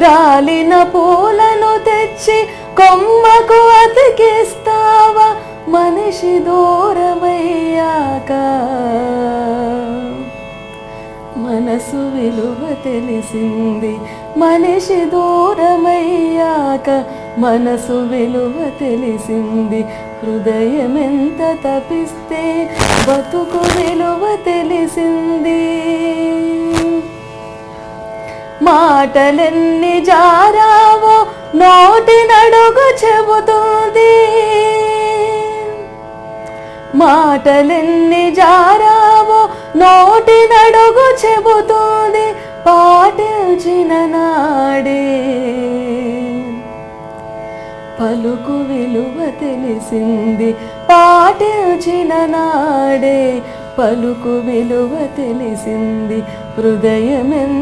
రాలిన పూలను తెచ్చి కొమ్మకు అతికిస్తావా మనిషి దూరమయ్యాక? మనసు విలువ తెలిసింది మనిషి దూరమయ్యాక. మనసు విలువ తెలిసింది హృదయం ఎంత తపిస్తే బతుకు విలువ తెలిసింది మాటలెన్ని జారావో నోటి నడుగు చెబుతుంది. మాటలెన్ని జారావో నోటి నడుగు చెబుతుంది. పాటించిన నాడే పలుకు విలువ తెలిసింది. పాటించిన నాడే పలుకు విలువ తెలిసింది. హృదయం